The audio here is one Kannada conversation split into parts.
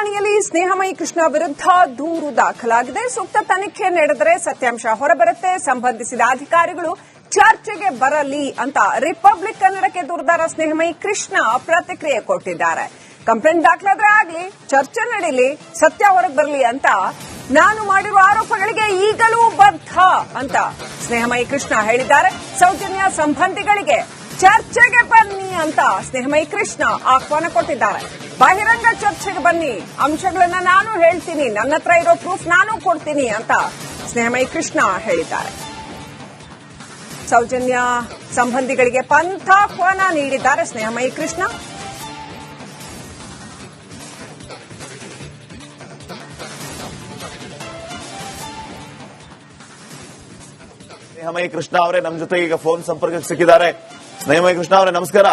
ಠಾಣೆಯಲ್ಲಿ ಸ್ನೇಹಮಯಿ ಕೃಷ್ಣ ವಿರುದ್ಧ ದೂರು ದಾಖಲಾಗಿದೆ. ಸೂಕ್ತ ತನಿಖೆ ನಡೆದರೆ ಸತ್ಯಾಂಶ ಹೊರಬರುತ್ತೆ. ಸಂಬಂಧಿಸಿದ ಅಧಿಕಾರಿಗಳು ಚರ್ಚೆಗೆ ಬರಲಿ ಅಂತ ರಿಪಬ್ಲಿಕ್ ಕನ್ನಡಕ್ಕೆ ದೂರದಾರ ಸ್ನೇಹಮಯಿ ಕೃಷ್ಣ ಪ್ರತಿಕ್ರಿಯೆ ಕೊಟ್ಟಿದ್ದಾರೆ. ಕಂಪ್ಲೇಂಟ್ ದಾಖಲಾದ್ರೆ ಆಗ್ಲಿ, ಚರ್ಚೆ ನಡೀಲಿ, ಸತ್ಯ ಹೊರಗೆ ಬರಲಿ ಅಂತ ನಾನು ಮಾಡಿರುವ ಆರೋಪಗಳಿಗೆ ಈಗಲೂ ಬದ್ಧ ಅಂತ ಸ್ನೇಹಮಯಿ ಕೃಷ್ಣ ಹೇಳಿದ್ದಾರೆ. ಸೌಜನ್ಯ ಸಂಬಂಧಿಗಳಿಗೆ ಚರ್ಚೆಗೆ ಬನ್ನಿ ಅಂತ ಸ್ನೇಹಮಯಿ ಕೃಷ್ಣ ಆಹ್ವಾನ ಕೊಟ್ಟಿದ್ದಾರೆ ಬಹಿರಂಗ ಚರ್ಚೆಗೆ ಬನ್ನಿ ಅಂಶಗಳನ್ನ ನಾನು ಹೇಳ್ತೀನಿ ನನ್ನ ಹತ್ರ ಇರೋ ಪ್ರೂಫ್ ನಾನು ಕೊಡ್ತೀನಿ ಅಂತ ಸ್ನೇಹಮಯಿ ಕೃಷ್ಣ ಹೇಳಿದ್ದಾರೆ ಸೌಜನ್ಯ ಸಂಬಂಧಿಗಳಿಗೆ ಪಂಥಾಹ್ವಾನ ನೀಡಿದ್ದಾರೆ ಸ್ನೇಹಮಯಿ ಕೃಷ್ಣ ಸ್ನೇಹಮಯಿ ಕೃಷ್ಣ ಅವರೇ ನಮ್ಮ ಜೊತೆ ಈಗ ಫೋನ್ ಸಂಪರ್ಕಕ್ಕೆ ಸಿಕ್ಕಿದ್ದಾರೆ ಸ್ನೇಹಮಯಿ ಕೃಷ್ಣ ಅವರೇ ನಮಸ್ಕಾರ.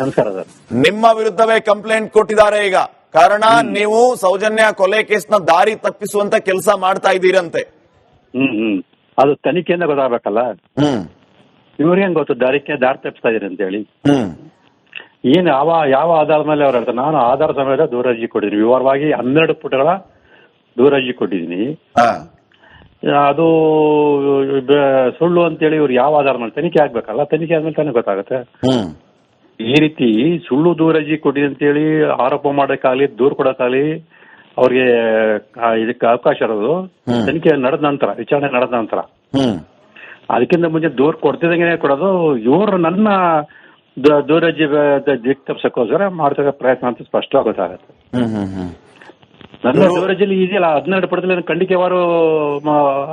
ನಮಸ್ಕಾರ ಸರ್. ನಿಮ್ಮ ವಿರುದ್ಧವೇ ಕಂಪ್ಲೇಂಟ್ ಕೊಟ್ಟಿದ್ದಾರೆ ಈಗ. ಕಾರಣ ನೀವು ಸೌಜನ್ಯ ಕೊಲೆ ಕೇಸ್ನ ದಾರಿ ತಪ್ಪಿಸುವಂತ ಕೆಲಸ ಮಾಡ್ತಾ ಇದ್ದೀರಂತೆ. ಹ್ಮ್ ಹ್ಮ್. ಅದು ತನಿಖೆಯಿಂದ ಗೊತ್ತಾಗಬೇಕಲ್ಲ? ಹ್ಮ್. ಇವ್ರಿಗೆ ಹೆಂಗ್ ಗೊತ್ತು? ದಾರಿಕೆ ದಾರಿ ತಪ್ಪಿಸ್ತಾ ಇದೀರಿ ಅಂತ ಹೇಳಿ ಹ್ಮ್. ಏನ್ ಯಾವ ಯಾವ ಆಧಾರದ ಮೇಲೆ ಅವ್ರು ಹೇಳ್ತಾರೆ? ನಾನು ಆಧಾರ ಸಮೇತ ದೂರಜಿ ಕೊಟ್ಟಿದ್ದೀನಿ. ವಿವರವಾಗಿ ಹನ್ನೆರಡು ಪುಟಗಳ ದೂರಜಿ ಕೊಟ್ಟಿದ್ದೀನಿ. ಹಾ. ಅದು ಸುಳ್ಳು ಅಂತೇಳಿ ಇವ್ರು ಯಾವ ಆಧಾರ ಮೇಲೆ ತನಿಖೆ ಆಗ್ಬೇಕಲ್ಲ ತನಿಖೆ ಆದ್ಮೇಲೆ ತಾನೇ ಗೊತ್ತಾಗುತ್ತೆ. ಈ ರೀತಿ ಸುಳ್ಳು ದೂರಜಿ ಕೊಡಿ ಅಂತೇಳಿ ಆರೋಪ ಮಾಡೋಕ್ಕಾಗಲಿ ದೂರು ಕೊಡೋಕ್ಕಾಗಲಿ ಅವ್ರಿಗೆ ಇದಕ್ಕೆ ಅವಕಾಶ ಇರೋದು. ತನಿಖೆ ನಡೆದ ನಂತರ ವಿಚಾರಣೆ ನಡೆದ ನಂತರ. ಅದಕ್ಕಿಂತ ಮುಂಚೆ ದೂರ ಕೊಡ್ತಿದಂಗೆ ಕೊಡೋದು. ಇವರು ನನ್ನ ದೂರಜಿ ದಿಕ್ ಮಾಡ್ತಿರೋ ಪ್ರಯತ್ನ ಅಂತ ಸ್ಪಷ್ಟವಾಗಿ ಗೊತ್ತಾಗುತ್ತೆ. ನನ್ನ ದೂರಜ್ಜಿಲಿ ಇದೆಯಲ್ಲ ಹದಿನೆರಡು ಪಡೆದಲ್ಲಿ ನಾನು ಖಂಡಿಕೆವಾರು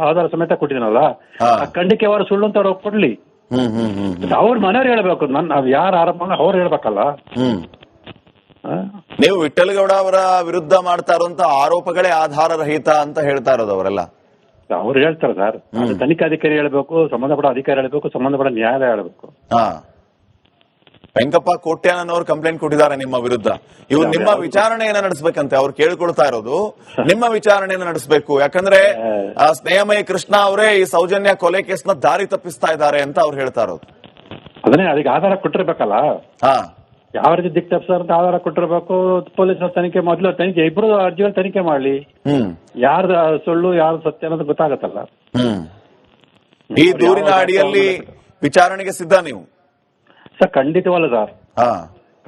ಆಧಾರ ಸಮೇತ ಕೊಟ್ಟಿದ್ದೀನಲ್ಲ. ಆ ಖಂಡಿಕೆವಾರು ಸುಳ್ಳು ಅಂತ ಅವ್ರು ಕೊಡ್ಲಿ. ಅವ್ರ ಮನೆಯವ್ರು ಹೇಳ್ಬೇಕು. ನನ್ನ ನಾವ್ ಯಾರು ಆರೋಪ ಮಾಡೋ ಅವ್ರು ಹೇಳ್ಬೇಕಲ್ಲ? ನೀವು ವಿಠಲ್ಗೌಡ ಅವರ ವಿರುದ್ಧ ಮಾಡ್ತಾ ಇರುವಂತ ಆರೋಪಗಳೇ ಆಧಾರ ರಹಿತ ಅಂತ ಹೇಳ್ತಾ ಇರೋದು ಅವರೆಲ್ಲ. ಅವ್ರು ಹೇಳ್ತಾರೆ ಸರ್. ತನಿಖಾಧಿಕಾರಿ ಹೇಳ್ಬೇಕು ಸಂಬಂಧಪಟ್ಟ ಅಧಿಕಾರಿ ಹೇಳ್ಬೇಕು ಸಂಬಂಧಪಟ್ಟ ನ್ಯಾಯಾಲಯ ಹೇಳ್ಬೇಕು. ವೆಂಕಪ್ಪ ಕೋಟ್ಯಾನನವರು ಕಂಪ್ಲೇಂಟ್ ಕೊಟ್ಟಿದ್ದಾರೆ ನಿಮ್ಮ ವಿರುದ್ಧ. ಇವ್ರು ನಿಮ್ಮ ವಿಚಾರಣೆಯನ್ನ ನಡೆಸಬೇಕಂತೆ ಅವ್ರು ಕೇಳ್ಕೊಳ್ತಾ ಇರೋದು. ನಿಮ್ಮ ವಿಚಾರಣೆಯನ್ನ ನಡೆಸಬೇಕು. ಯಾಕಂದ್ರೆ ಆ, ಸ್ನೇಹಮಯಿ ಕೃಷ್ಣ ಅವರೇ ಈ ಸೌಜನ್ಯ ಕೊಲೆ ಕೇಸ್ನ ದಾರಿ ತಪ್ಪಿಸ್ತಾ ಇದ್ದಾರೆ ಅಂತ ಅವ್ರು ಹೇಳ್ತಾ ಇರೋದು. ಅದನ್ನೇ ಅದಕ್ಕೆ ಆಧಾರ ಕೊಟ್ಟಿರ್ಬೇಕಲ್ಲ? ಹಾ. ಯಾವ ರೀತಿ ದಿಕ್ ತಪ್ಪಿಸ್ತಾರೆ ಅಂತ ಆಧಾರ ಕೊಟ್ಟಿರ್ಬೇಕು? ಪೊಲೀಸ್ ತನಿಖೆ ಮೊದಲು ತನಿಖೆ ಇಬ್ರು ಅರ್ಜಿಗಳು ತನಿಖೆ ಮಾಡ್ಲಿ. ಹ್ಮ್. ಯಾರ್ದು ಸುಳ್ಳು ಯಾರ್ದು ಸತ್ಯ ಅನ್ನೋದು ಗೊತ್ತಾಗತ್ತಲ್ಲ? ಈ ದೂರಿನ ಅಡಿಯಲ್ಲಿ ವಿಚಾರಣೆಗೆ ಸಿದ್ಧ ನೀವು. ಸರ್ ಖಂಡಿತವಲ್ಲ ಸರ್.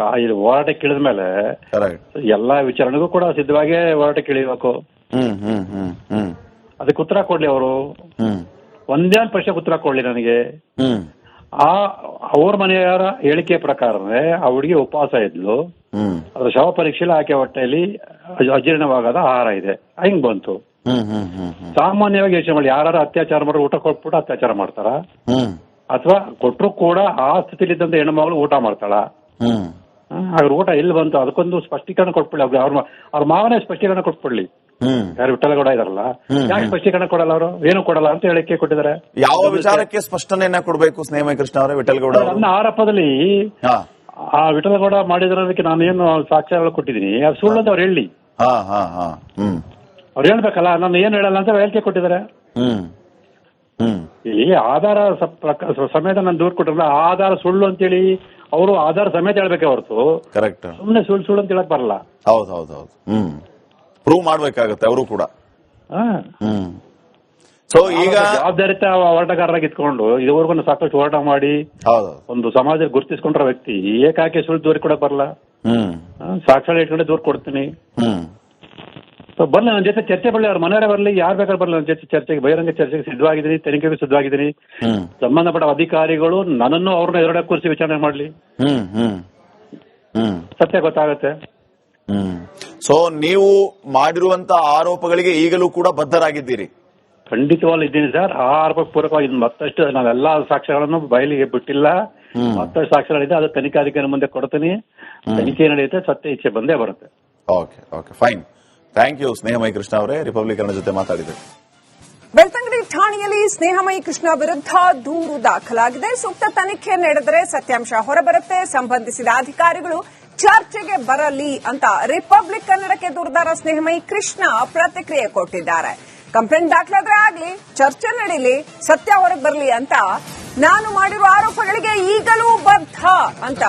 ಆ, ಇದು ಹೋರಾಟಕ್ಕೆ ಇಳಿದ ಮೇಲೆ ಕರೆಕ್ಟ್ ಎಲ್ಲಾ ವಿಚಾರಣೆಗೂ ಕೂಡ ಸಿದ್ಧವಾಗೇ ಹೋರಾಟಕ್ಕೆ ಇಳಿಬೇಕು ಹ್ಮ್ ಹ್ಮ್ ಹ್ಮ್ ಹ್ಮ್. ಅದಕ್ಕೆ ಉತ್ತರ ಕೊಡ್ಲಿ ಅವರು. ಹ್ಮ್. ಒಂದೇ ಒಂದು ಪ್ರಶ್ನೆಗೆ ಉತ್ತರ ಕೊಡ್ಲಿ ನನಗೆ. ಹ್ಮ್. ಆ ಅವ್ರ ಮನೆಯವರ ಹೇಳಿಕೆ ಪ್ರಕಾರನೇ ಆ ಹುಡುಗಿ ಉಪವಾಸ ಇದ್ಲು. ಹ್ಮ್. ಅದ್ರ ಶವ ಪರೀಕ್ಷೆಯಲ್ಲಿ ಆಕೆ ಹೊಟ್ಟೆಯಲ್ಲಿ ಅಜ- ಅಜೀರ್ಣವಾಗದ ಆಹಾರ ಇದೆ. ಹೆಂಗ್ ಬಂತು. ಹ್ಮ್ ಹ್ಮ್ ಹ್ಮ್ ಹ್ಮ್. ಸಾಮಾನ್ಯವಾಗಿ ಯೋಚನೆ ಮಾಡಿ ಯಾರು ಅತ್ಯಾಚಾರ ಮಾಡೋರು ಊಟ ಕೊಟ್ಬಿಟ್ಟು ಅತ್ಯಾಚಾರ ಮಾಡ್ತಾರ? ಹ್ಮ್. ಅಥವಾ ಕೊಟ್ಟರು ಕೂಡ ಆ ಸ್ಥಿತಿಲಿದ್ದಂತ ಹೆಣ್ಮಗಳು ಊಟ ಮಾಡ್ತಾಳ. ಹ್ಮ್. ಅವ್ರ ಊಟ ಎಲ್ಲಿ ಬಂತು? ಅದಕ್ಕೊಂದು ಸ್ಪಷ್ಟೀಕರಣ ಕೊಟ್ಬಿಡಿ ಅವ್ರ ಅವ್ರ ಅವ್ರ ಮಾವನೇ ಸ್ಪಷ್ಟೀಕರಣ ಕೊಟ್ಬಿಡ್ಲಿ. ಹ್ಮ್. ಯಾರು ವಿಠಲಗೌಡ ಇದಾರಲ್ಲ? ಯಾಕೆ ಸ್ಪಷ್ಟೀಕರಣ ಕೊಡಲ್ಲ ಅವರು? ಏನು ಕೊಡಲ್ಲ ಅಂತ ಹೇಳಿಕೆ ಕೊಟ್ಟಿದ್ದಾರೆ. ಯಾವ ವಿಚಾರಕ್ಕೆ ಸ್ಪಷ್ಟನೆಯನ್ನ ಕೊಡಬೇಕು ಸ್ನೇಹಮಯ ಕೃಷ್ಣ ಅವರೇ ವಿಠಲಗೌಡ ಅವರು ನನ್ನ ಆರೋಪದಲ್ಲಿ ಆ ವಿಠಲಗೌಡ ಮಾಡಿದ್ರದಕ್ಕೆ ಏನು ಸಾಕ್ಷ್ಯಗಳು ಕೊಟ್ಟಿದ್ದೀನಿ. ಅದು ಸುಳ್ಳು ಅಂತ ಅವ್ರು ಹೇಳಿ. ಹಾ ಹಾ ಹಾ. ಹ್ಮ್. ಅವ್ರು ಹೇಳ್ಬೇಕಲ್ಲ ನಾನು ಏನು ಹೇಳಲ್ಲ ಅಂತ ಹೇಳಿಕೆ ಕೊಟ್ಟಿದ್ದಾರೆ. ಹ್ಮ್. ಹ್ಮ್. ಇಲ್ಲಿ ಆಧಾರ ಸಮೇತ ನಾನು ದೂರ ಕೊಟ್ಟಿರಲ್ಲ ಆಧಾರ ಸುಳ್ಳು ಅಂತೇಳಿ ಅವರು ಆಧಾರ ಸಮೇತ ಹೇಳ್ಬೇಕೆ ಹೊರತು. ಕರೆಕ್ಟ್ ಸುಮ್ಮನೆ ಸುಳ್ಳು ಸುಳ್ಳು ಅಂತ ಹೇಳಕ್ ಬರಲ್ಲ. ಹೌದು ಹೌದು ಹೌದು. ಹ್ಮ್. ಪ್ರೂವ್ ಮಾಡ್ಬೇಕಾಗತ್ತೆ ಅವರು ಕೂಡ. ಆ ಹ್ಮ್. ಸೊ ಈಗ ಜವಾಬ್ದಾರಿತ ಹೋರಾಟಗಾರರಾಗಿ ಇಟ್ಕೊಂಡು ಇದುವರೆಗೂ ಸಾಕಷ್ಟು ಹೋರಾಟ ಮಾಡಿ ಒಂದು ಸಮಾಜ ಗುರುತಿಸ್ಕೊಂಡ್ರ ವ್ಯಕ್ತಿ ಏಕಾಕಿ ಸುಳ್ಳು ದೂರ ಕೂಡ ಬರಲ್ಲ. ಸಾಕ್ಷಾತ್ ಇಟ್ಕೊಂಡೆ ದೂರ ಕೊಡ್ತೀನಿ. ಬರ್ಲಿ ನನ್ನ ಜೊತೆ ಚರ್ಚೆ ಬರಲಿ ಅವ್ರ ಮನೆಯವರೇ ಬರಲಿ ಯಾರು ಬೇಕಾದ್ರೆ ಬರಲಿ ನನ್ನ ಜೊತೆ ಚರ್ಚೆಗೆ. ಬಹಿರಂಗ ಚರ್ಚೆಗೆ ಸಿದ್ಧವಾಗಿದ್ದೀನಿ ತನಿಖೆಗೆ ಸಿದ್ಧವಾಗಿದ್ದೀನಿ. ಸಂಬಂಧಪಟ್ಟ ಅಧಿಕಾರಿಗಳು ನನ್ನನ್ನು ಅವ್ರನ್ನ ಎರಡ ಕೂರಿಸಿ ವಿಚಾರಣೆ ಮಾಡಲಿ. ಸತ್ಯ ಗೊತ್ತಾಗತ್ತೆ. ಸೊ ನೀವು ಮಾಡಿರುವಂತ ಆರೋಪಗಳಿಗೆ ಈಗಲೂ ಕೂಡ ಬದ್ಧರಾಗಿದ್ದೀರಿ. ಖಂಡಿತವಾಗ್ಲೂ ಇದ್ದೀನಿ ಸರ್. ಆ ಆರೋಪ ಪೂರಕವಾಗಿ ಮತ್ತಷ್ಟು ನಾವೆಲ್ಲಾ ಸಾಕ್ಷ್ಯಗಳನ್ನು ಬಯಲಿಗೆ ಬಿಟ್ಟಿಲ್ಲ. ಮತ್ತಷ್ಟು ಸಾಕ್ಷ್ಯಗಳಿದೆ ಅದು ತನಿಖಾಧಿಕಾರಿ ಮುಂದೆ ಕೊಡ್ತೀನಿ. ತನಿಖೆ ನಡೆಯುತ್ತೆ ಸತ್ಯ ಇಚ್ಛೆ ಬಂದೇ ಬರುತ್ತೆ. Okay okay fine thank you Snehamaya Krishna ಅವರೇ. ರಿಪಬ್ಲಿಕ್ ಕನ್ನಡ ಜೊತೆ ಮಾತಾಡಿದ್ರು ಬೆಳ್ತಂಗಡಿ ಠಾಣೆಯಲ್ಲಿ ಸ್ನೇಹಮಯಿ ಕೃಷ್ಣ ವಿರುದ್ಧ ದೂರು ದಾಖಲಾಗಿದೆ. ಸೂಕ್ತ ತನಿಖೆ ನಡೆದರೆ ಸತ್ಯಾಂಶ ಹೊರಬರುತ್ತೆ. ಸಂಬಂಧಿಸಿದ ಅಧಿಕಾರಿಗಳು ಚರ್ಚೆಗೆ ಬರಲಿ ಅಂತ ರಿಪಬ್ಲಿಕ್ ಕನ್ನಡಕ್ಕೆ ದೂರದಾರ ಸ್ನೇಹಮಯಿ ಕೃಷ್ಣ ಪ್ರತಿಕ್ರಿಯೆ ಕೊಟ್ಟಿದ್ದಾರೆ. ಕಂಪ್ಲೇಂಟ್ ದಾಖಲಾದ್ರೆ ಆಗ್ಲಿ, ಚರ್ಚೆ ನಡೀಲಿ, ಸತ್ಯ ಹೊರಗೆ ಬರಲಿ ಅಂತ ನಾನು ಮಾಡಿರುವ ಆರೋಪಗಳಿಗೆ ಈಗಲೂ ಬದ್ಧ ಅಂತ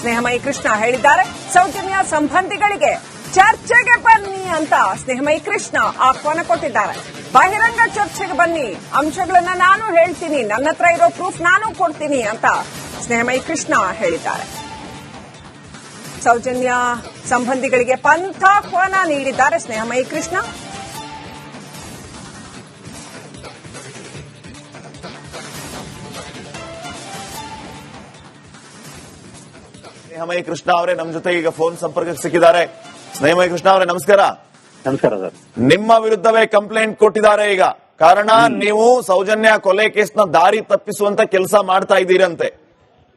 ಸ್ನೇಹಮಯಿ ಕೃಷ್ಣ ಹೇಳಿದ್ದಾರೆ. ಸೌಜನ್ಯ ಸಂಬಂಧಿಗಳಿಗೆ ಚರ್ಚೆಗೆ ಬನ್ನಿ ಅಂತ ಸ್ನೇಹಮಯಿ ಕೃಷ್ಣ ಆಹ್ವಾನ ಕೊಟ್ಟಿದ್ದಾರೆ. ಬಹಿರಂಗ ಚರ್ಚೆಗೆ ಬನ್ನಿ. ಅಂಶಗಳನ್ನ ನಾನು ಹೇಳ್ತೀನಿ. ನನ್ನ ಹತ್ರ ಇರೋ ಪ್ರೂಫ್ ನಾನು ಕೊಡ್ತೀನಿ ಅಂತ ಸ್ನೇಹಮಯಿ ಕೃಷ್ಣ ಹೇಳಿದ್ದಾರೆ. ಸೌಜನ್ಯ ಸಂಬಂಧಿಗಳಿಗೆ ಪಂಥಾಹ್ವಾನ ನೀಡಿದ್ದಾರೆ ಸ್ನೇಹಮಯಿ ಕೃಷ್ಣ. ಸ್ನೇಹಮಯಿ ಕೃಷ್ಣ ಅವರೇ ನಮ್ಮ ಜೊತೆ ಈಗ ಫೋನ್ ಸಂಪರ್ಕಕ್ಕೆ ಸಿಕ್ಕಿದ್ದಾರೆ. ಸ್ನೇಹಮಯಿ ಕೃಷ್ಣ ಅವರೇ ನಮಸ್ಕಾರ. ನಮಸ್ಕಾರ ಸರ್. ನಿಮ್ಮ ವಿರುದ್ಧವೇ ಕಂಪ್ಲೇಂಟ್ ಕೊಟ್ಟಿದ್ದಾರೆ ಈಗ. ಕಾರಣ ನೀವು ಸೌಜನ್ಯ ಕೊಲೆ ಕೇಸ್ನ ದಾರಿ ತಪ್ಪಿಸುವಂತ ಕೆಲಸ ಮಾಡ್ತಾ ಇದ್ದೀರಂತೆ.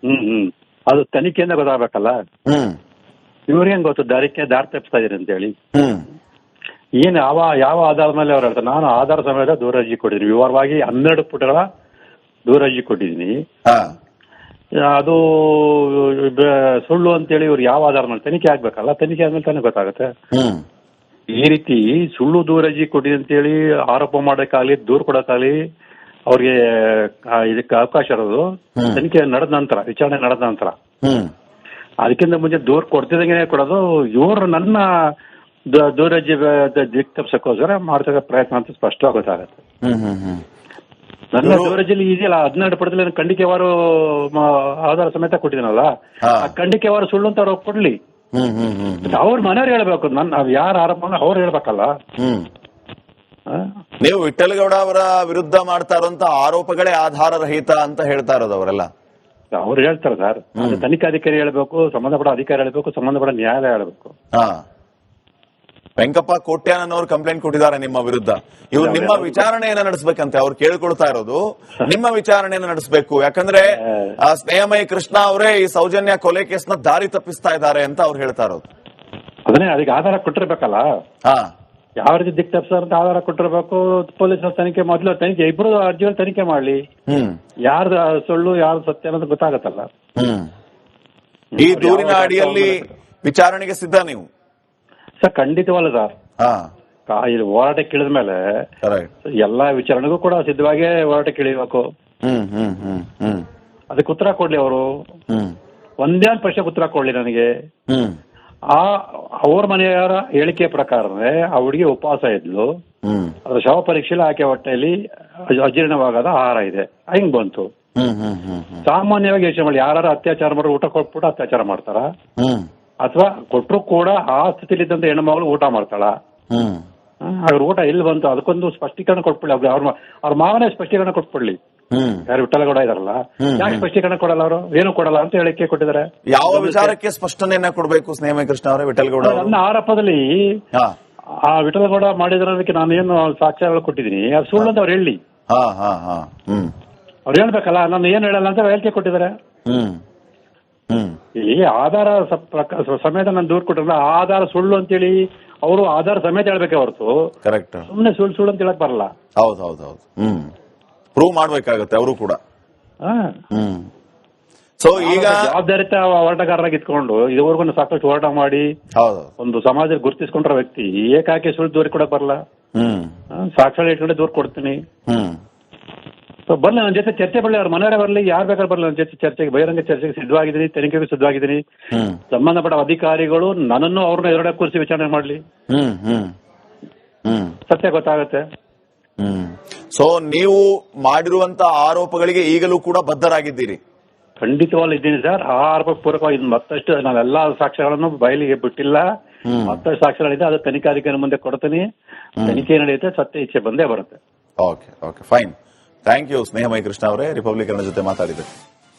ಹ್ಮ್ ಹ್ಮ್. ಅದು ತನಿಖೆಯಿಂದ ಗೊತ್ತಾಗಬೇಕಲ್ಲ? ಹ್ಮ್. ಇವ್ರಿಗೇನ್ ಗೊತ್ತು? ದಾರಿಕೆ ದಾರಿ ತಪ್ಪಿಸ್ತಾ ಇದೀರಿ ಅಂತ ಹೇಳಿ ಹ್ಮ್. ಏನ್ ಯಾವ ಯಾವ ಆಧಾರದ ಮೇಲೆ ಅವ್ರು ಹೇಳ್ತಾರೆ? ನಾನು ಆಧಾರ ಸಮೇತ ದೂರ ಅರ್ಜಿ ಕೊಟ್ಟಿದ್ದೀನಿ. ವಿವರವಾಗಿ ಹನ್ನೆರಡು ಪುಟಗಳ ದೂರ ಅರ್ಜಿ ಕೊಟ್ಟಿದ್ದೀನಿ. ಹಾ. ಅದು ಸುಳ್ಳು ಅಂತೇಳಿ ಇವ್ರು ಯಾವ ಆಧಾರ ಮೇಲೆ ತನಿಖೆ ಆಗ್ಬೇಕಲ್ಲ ತನಿಖೆ ಆದ್ಮೇಲೆ ತಾನೇ ಗೊತ್ತಾಗುತ್ತೆ. ಈ ರೀತಿ ಸುಳ್ಳು ದೂರಜಿ ಕೊಡಿ ಅಂತೇಳಿ ಆರೋಪ ಮಾಡೋಕ್ಕಾಗಲಿ ದೂರು ಕೊಡೋಕ್ಕಾಗಲಿ ಅವ್ರಿಗೆ ಇದಕ್ಕೆ ಅವಕಾಶ ಇರೋದು. ತನಿಖೆ ನಡೆದ ನಂತರ ವಿಚಾರಣೆ ನಡೆದ ನಂತರ. ಅದಕ್ಕಿಂತ ಮುಂಚೆ ದೂರ್ ಕೊಡ್ತಿದಂಗೆ ಕೊಡೋದು. ಇವರು ನನ್ನ ದೂರಜಿ ದಿಕ್ ಮಾಡ್ತಿರೋ ಪ್ರಯತ್ನ ಅಂತ ಸ್ಪಷ್ಟವಾಗಿ ಗೊತ್ತಾಗುತ್ತೆ. ನನ್ನ ಕವರೇಜ್ ಅಲ್ಲಿ ಇದೆಯಲ್ಲ ಹದಿನೆರಡು ಪಡೆದಲ್ಲಿ ಖಂಡಿಕೆವಾರು ಮ- ಆಧಾರ ಸಮೇತ ಕೊಟ್ಟಿದ್ದೀನಲ್ಲ? ಹಾ. ಆ ಖಂಡಿಕೆವಾರು ಸುಳ್ಳು ಅಂತ ಅವ್ರು ಕೊಡ್ಲಿ ಹ್ಮ್ ಹ್ಮ್ ಹ್ಮ್ ಅವ್ರ ಮನೆಯವ್ರು ಹೇಳ್ಬೇಕು. ನನ್ನ ನಾವ್ ಯಾರು ಆರೋಪ ಅಂದ್ರೆ ಅವ್ರು ಹೇಳ್ಬೇಕಲ್ಲ. ಹ್ಮ್. ಆ? ನೀವು ವಿಠಲಗೌಡ ಅವರ ವಿರುದ್ಧ ಮಾಡ್ತಾ ಇರುವಂತ ಆರೋಪಗಳೇ ಆಧಾರ ರಹಿತ ಅಂತ ಹೇಳ್ತಾ ಇರೋದು ಅವರೆಲ್ಲ. ಅವ್ರು ಹೇಳ್ತಾರೆ ಸರ್. ಅದು ತನಿಖಾಧಿಕಾರಿ ಹೇಳ್ಬೇಕು ಸಂಬಂಧಪಟ್ಟ ಅಧಿಕಾರಿ ಹೇಳ್ಬೇಕು ಸಂಬಂಧಪಟ್ಟ ನ್ಯಾಯಾಲಯ ಹೇಳ್ಬೇಕು. ಹಾ. ವೆಂಕಪ್ಪ ಕೋಟ್ಯಾನನವರು ಕಂಪ್ಲೇಂಟ್ ಕೊಟ್ಟಿದ್ದಾರೆ ನಿಮ್ಮ ವಿರುದ್ಧ. ಇವ್ರು ನಿಮ್ಮ ವಿಚಾರಣೆಯನ್ನ ನಡೆಸಬೇಕಂತೆ ಅವ್ರು ಕೇಳ್ಕೊಳ್ತಾ ಇರೋದು. ನಿಮ್ಮ ವಿಚಾರಣೆಯನ್ನ ನಡೆಸಬೇಕು. ಯಾಕಂದ್ರೆ ಆ ಸ್ನೇಹಮಯಿ ಕೃಷ್ಣ ಅವರೇ ಈ ಸೌಜನ್ಯ ಕೊಲೆ ಕೇಸ್ನ ದಾರಿ ತಪ್ಪಿಸ್ತಾ ಇದ್ದಾರೆ ಅಂತ ಅವ್ರು ಹೇಳ್ತಾ ಇರೋದು. ಅದನ್ನೇ ಅದಕ್ಕೆ ಆಧಾರ ಕೊಟ್ಟಿರ್ಬೇಕಲ್ಲ? ಹಾ. ಯಾವ ರೀತಿ ದಿಕ್ ತಪ್ಪಿಸ್ತಾರ ಅಂತ ಆಧಾರ ಕೊಟ್ಟಿರ್ಬೇಕು? ಪೊಲೀಸ್ ತನಿಖೆ ಮೊದಲು ತನಿಖೆ ಇಬ್ರು ಅರ್ಜಿಗಳು ತನಿಖೆ ಮಾಡ್ಲಿ. ಹ್ಮ್. ಯಾರ್ದು ಸುಳ್ಳು ಯಾರ್ದು ಸತ್ಯ ಅನ್ನೋದು ಗೊತ್ತಾಗತ್ತಲ್ಲ? ಈ ದೂರಿನ ಅಡಿಯಲ್ಲಿ ವಿಚಾರಣೆಗೆ ಸಿದ್ಧ ನೀವು. ಸರ್ ಖಂಡಿತವಲ್ಲ ಸರ್. ಹಾ. ಕಾ- ಇದು ಹೋರಾಟಕ್ಕೆ ಇಳಿದ ಮೇಲೆ ಕರೆಕ್ಟ್ ಎಲ್ಲಾ ವಿಚಾರಣೆಗೂ ಕೂಡ ಸಿದ್ಧವಾಗೇ ಹೋರಾಟಕ್ಕೆ ಇಳಿಬೇಕು ಹ್ಮ್ ಹ್ಮ್ ಹ್ಮ್ ಹ್ಮ್. ಅದಕ್ಕೆ ಉತ್ತರ ಕೊಡ್ಲಿ ಅವರು. ಹ್ಮ್. ಒಂದೇ ಒಂದು ಪ್ರಶ್ನೆ ಉತ್ತರ ಕೊಡ್ಲಿ ನನಗೆ. ಹ್ಮ್. ಆ ಅವ್ರ ಮನೆಯವರ ಹೇಳಿಕೆ ಪ್ರಕಾರನೇ ಆ ಹುಡುಗಿ ಉಪವಾಸ ಇದ್ಲು. ಹ್ಮ್. ಅದ್ರ ಶವ ಪರೀಕ್ಷೆಯಲ್ಲಿ ಆಕೆ ಹೊಟ್ಟೆಯಲ್ಲಿ ಅಜ- ಅಜೀರ್ಣವಾಗದ ಆಹಾರ ಇದೆ. ಹೆಂಗ್ ಬಂತು. ಹ್ಮ್ ಹ್ಮ್ ಹ್ಮ್ ಹ್ಮ್. ಸಾಮಾನ್ಯವಾಗಿ ಯೋಚನೆ ಮಾಡಿ ಯಾರು ಅತ್ಯಾಚಾರ ಮಾಡೋರು ಊಟ ಕೊಟ್ಬಿಟ್ಟು ಅತ್ಯಾಚಾರ ಮಾಡ್ತಾರ? ಹ್ಮ್. ಅಥವಾ ಕೊಟ್ಟರು ಕೂಡ ಆ ಸ್ಥಿತಿಯಲ್ಲಿದ್ದಂತಹ ಹೆಣ್ಣು ಮಗಳು ಊಟ ಮಾಡ್ತಾಳ. ಅವ್ರ ಊಟ ಎಲ್ಲಿ ಬಂತು ಅದಕ್ಕೊಂದು ಸ್ಪಷ್ಟೀಕರಣ ಕೊಟ್ಬಿಡ್ಲಿ. ಅವ್ರ ಅವ್ರ ಮಾವನೇ ಸ್ಪಷ್ಟೀಕರಣ ಕೊಟ್ಬಿಡ್ಲಿ. ಯಾರು ವಿಠಲಗೌಡ ಇದಾರಲ್ಲ ಯಾಕೆ ಸ್ಪಷ್ಟೀಕರಣ ಕೊಡಲ್ಲ ಅವರು? ಏನು ಕೊಡಲ್ಲ ಅಂತ ಹೇಳಿಕೆ ಕೊಟ್ಟಿದ್ದಾರೆ. ಯಾವ ವಿಚಾರಕ್ಕೆ ಸ್ಪಷ್ಟನೆಯನ್ನ ಕೊಡಬೇಕು ಸ್ನೇಹ ಕೃಷ್ಣ ಅವರೇ ವಿಠಲಗೌಡ ನನ್ನ ಆರೋಪದಲ್ಲಿ ಆ ವಿಠಲಗೌಡ ಮಾಡಿದ್ರದಕ್ಕೆ ನಾನು ಏನು ಸಾಕ್ಷ್ಯಗಳು ಕೊಟ್ಟಿದ್ದೀನಿ. ಅದು ಸುಳ್ಳು ಅಂತ ಅವ್ರು ಹೇಳಿ. ಅವ್ರು ಹೇಳ್ಬೇಕಲ್ಲ ನಾನು ಏನ್ ಹೇಳಲ್ಲ ಅಂತ ಹೇಳಿಕೆ ಕೊಟ್ಟಿದ್ದಾರೆ. ಇಲ್ಲಿ ಆಧಾರ ಸಮೇತ ನಾನು ದೂರ ಕೊಟ್ಟಿರಲ್ಲ ಆಧಾರ ಸುಳ್ಳು ಅಂತೇಳಿ ಅವರು ಆಧಾರ ಸಮೇತ ಹೇಳ್ಬೇಕೆ ಹೊರತು. ಕರೆಕ್ಟ್ ಸುಮ್ಮನೆ ಸುಳ್ಳು ಸುಳ್ಳು ಅಂತ ಹೇಳಕ್ ಬರಲ್ಲ. ಹೌದು ಹೌದು ಹೌದು. ಹ್ಮ್. ಪ್ರೂವ್ ಮಾಡ್ಬೇಕಾಗತ್ತೆ ಅವರು ಕೂಡ. ಸೊ ಈಗ ಜವಾಬ್ದಾರಿತ ಹೋರಾಟಗಾರರಾಗಿ ಇಟ್ಕೊಂಡು ಇದುವರೆಗೂ ಸಾಕಷ್ಟು ಹೋರಾಟ ಮಾಡಿ ಒಂದು ಸಮಾಜದಲ್ಲಿ ಗುರುತಿಸ್ಕೊಂಡ್ರ ವ್ಯಕ್ತಿ ಏಕಾಕಿ ಸುಳ್ಳು ದೂರ ಕೊಡಕ್ ಬರಲ್ಲ. ಸಾಕ್ಷಾತ್ ಇಟ್ಕೊಂಡೆ ದೂರ ಕೊಡ್ತೀನಿ. ಬರ್ಲಿ ನನ್ನ ಜೊತೆ ಚರ್ಚೆ ಬರಲಿ ಅವ್ರ ಮನೆಯವರೇ ಬರಲಿ ಯಾರು ಬೇಕಾದ್ರೆ ಬರಲಿ ನನ್ನ ಜೊತೆ ಚರ್ಚೆಗೆ. ಬಹಿರಂಗ ಚರ್ಚೆಗೆ ಸಿದ್ಧವಾಗಿದ್ದೀನಿ ತನಿಖೆಗೆ ಸಿದ್ಧವಾಗಿದ್ದೀನಿ. ಸಂಬಂಧಪಟ್ಟ ಅಧಿಕಾರಿಗಳು ನನ್ನನ್ನು ಅವ್ರನ್ನ ಎರಡೇ ಕೂರಿಸಿ ವಿಚಾರಣೆ ಮಾಡಲಿ. ಸತ್ಯ ಗೊತ್ತಾಗುತ್ತೆ. ಸೊ ನೀವು ಮಾಡಿರುವಂತ ಆರೋಪಗಳಿಗೆ ಈಗಲೂ ಕೂಡ ಬದ್ಧರಾಗಿದ್ದೀರಿ. ಖಂಡಿತವಾಗ್ಲೂ ಇದ್ದೀನಿ ಸರ್. ಆ ಆರೋಪ ಪೂರಕವಾಗಿ ಮತ್ತಷ್ಟು ಎಲ್ಲಾ ಸಾಕ್ಷ್ಯಗಳನ್ನು ಬಯಲಿಗೆ ಬಿಟ್ಟಿಲ್ಲ. ಮತ್ತಷ್ಟು ಸಾಕ್ಷ್ಯಗಳಿದೆ ಅದು ತನಿಖಾಧಿಕಾರಿ ಮುಂದೆ ಕೊಡ್ತೀನಿ. ತನಿಖೆ ನಡೆಯುತ್ತೆ ಸತ್ಯ ಇಚ್ಛೆ ಬಂದೇ ಬರುತ್ತೆ. Okay okay fine thank you Snehamaya Krishna ಅವರೇ. ರಿಪಬ್ಲಿಕನ್ ಜೊತೆ ಮಾತಾಡಿದ್ದಕ್ಕೆ.